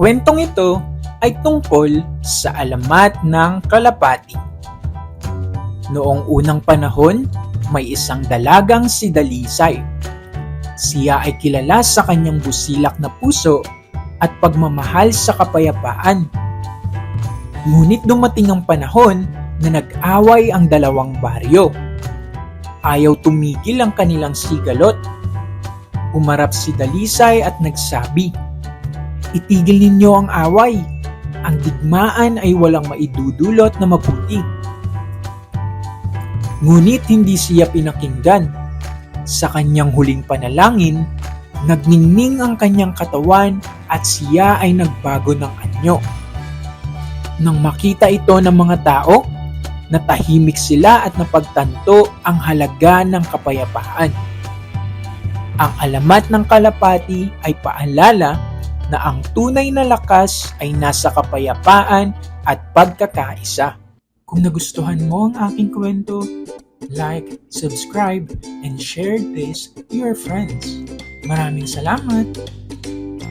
kwentong ito ay tungkol sa alamat ng kalapati. Noong unang panahon, may isang dalagang si Dalisay. Siya ay kilala sa kanyang busilak na puso at pagmamahal sa kapayapaan. Ngunit dumating ang panahon na nag-away ang dalawang baryo. Ayaw tumigil ang kanilang sigalot. Umarap si Dalisay at nagsabi, Itigil ninyo ang away. Ang digmaan ay walang maidudulot na mabuti. Ngunit hindi siya pinakinggan. Sa kanyang huling panalangin, nagningning ang kanyang katawan at siya ay nagbago ng anyo. Nang makita ito ng mga tao, natahimik sila at napagtanto ang halaga ng kapayapaan. Ang alamat ng kalapati ay paalala na ang tunay na lakas ay nasa kapayapaan at pagkakaisa. Kung nagustuhan mo ang aking kwento, like, subscribe, and share this to your friends. Maraming salamat!